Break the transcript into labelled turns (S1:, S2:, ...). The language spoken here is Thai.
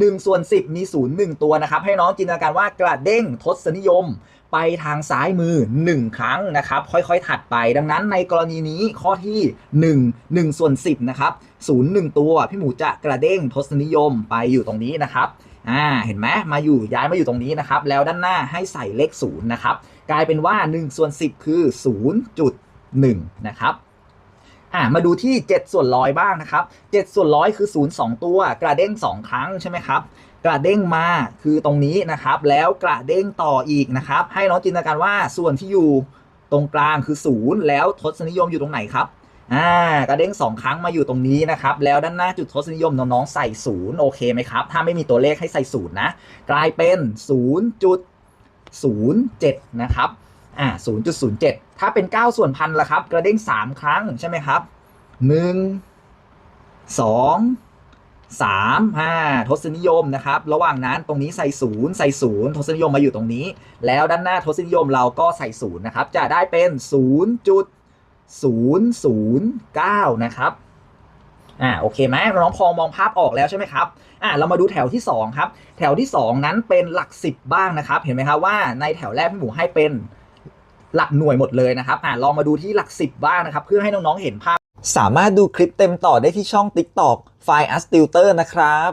S1: 1ส่วน10 มี 0 1 ตัวนะครับ ให้น้องจินตนาการว่ากระเด้งทศนิยม ไปทางซ้ายมือ 1 ครั้งนะครับ ค่อยๆถัดไป ดังนั้นในกรณีนี้ข้อที่ 1 1ส่วน10นะครับ0 1 ตัว พี่หมูจะกระเด้งทศนิยมไปอยู่ตรงนี้นะครับอ่าเห็นไหมมาอยู่ย้ายมาอยู่ตรงนี้นะครับ แล้วด้านหน้าให้ใส่เลข0นะครับกลายเป็นว่า1ส่วน10 คือ 0.1 นะครับ อ่ามาดูที่ 7 ส่วนร้อยบ้างนะครับ7ส่วนร้อยคือ 0 2 ตัว กระเด้ง 2 ครั้งใช่ไหมครับกระเด้งมาคือตรงนี้นะครับ แล้วกระเด้งต่ออีกนะครับ ให้น้องจินตนาการว่าส่วนที่อยู่ตรงกลางคือ 0 แล้วทศนิยมอยู่ตรงไหนครับอ่ากระเด้ง 2 ครั้งมาอยู่ตรงนี้นะครับ แล้วด้านหน้าจุดทศนิยมน้องๆใส่0โอเคไหมครับ ถ้าไม่มีตัวเลขให้ใส่0นะ กลายเป็น 0.07 นะครับอ่า0.07 ถ้าเป็น 9 ส่วนพันละครับ กระเด้ง 3 ครั้งใช่ไหมครับ 1 2 3 5ทศนิยมนะครับ ระหว่างนั้นตรงนี้ใส่0ใส่0ทศนิยมมาอยู่ตรงนี้ แล้วด้านหน้าทศนิยมเราก็ใส่0นะครับ จะได้เป็น 0.009 นะครับอ่าโอเคไหมน้องพอมองภาพออกแล้วใช่ไหมครับอ่าเรามาดูแถวที่ 2 ครับ แถวที่ 2 นั้นเป็นหลัก 10 บ้างนะครับ เห็นไหมครับว่าในแถวแรกพี่หมูให้เป็น หลักหน่วยหมดเลยนะครับอ่าลองมาดูที่หลัก 10 บ้างนะครับ เพื่อให้น้องๆเห็นภาพ
S2: สามารถดูคลิปเต็มต่อได้ที่ช่อง TikTok f i as Tutor นะครับ